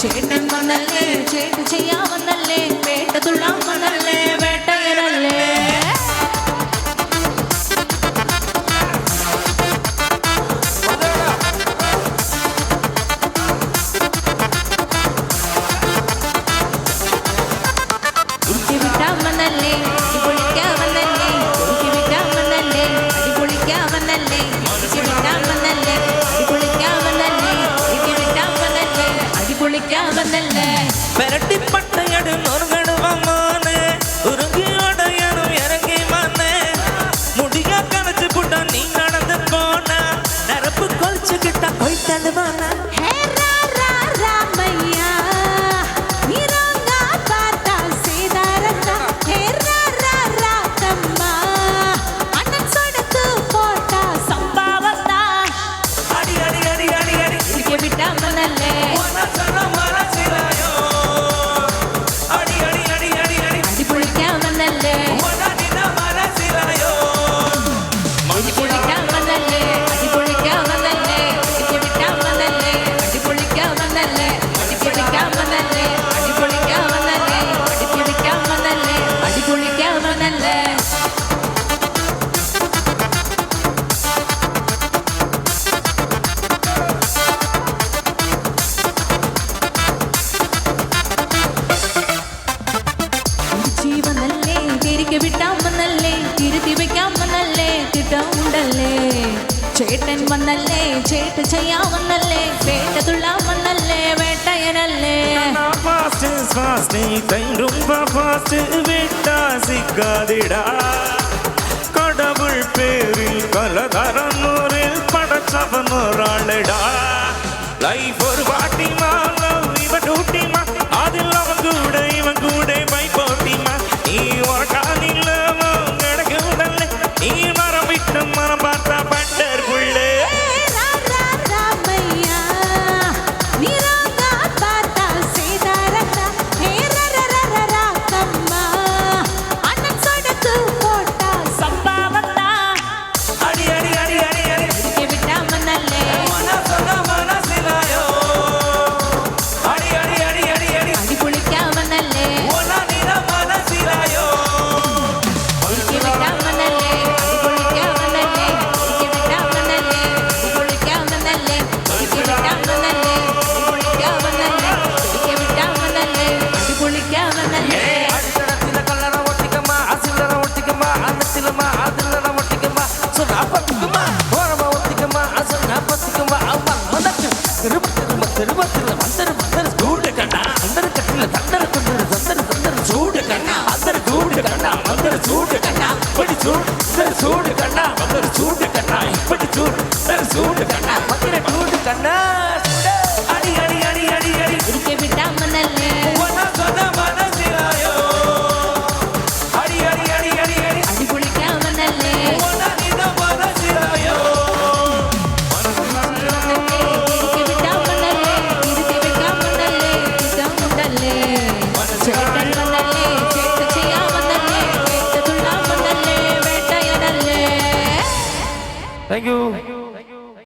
ചേട്ടൻ വന്നല്ലേ? ചേട്ടൻ ചെയ്യാമെന്നല്ലേ விரட்டி பட்டையடு நொறுங்கடுவமான உருங்கி உடையணும் இறங்கி மானே முடிய கரைச்சு புட்டா நீ நடந்து போனா. நரப்பு கொலிச்சுக்கிட்டா போய் தள்ளுவானா? ചേട്ടൻ വന്നല്ലേ ചേട്ട് ചെയ്യാൻ വന്നല്ലേ വേട്ട തുള്ളാൻ വന്നല്ലേ വേട്ടയനല്ലേ കടവുൾ പേരിൽ കലതരം നൂറിൽ പടച്ചവ നൂറാളിടാ ലൈഫ് மத்திரு மத்திரு மத்திரு மத்திரு மந்தரு மந்தரு சூடு கண்ணா அந்தரு கட்டில தந்தர தொண்டரு சந்தரு சந்தரு சூடு கண்ணா அந்தரு சூடு கண்ணா மந்தரு சூடு கண்ணா இப்படி சூடு சரி சூடு கண்ணா மந்தரு சூடு கண்ணா இப்படி சூடு கண்ணா Thank you.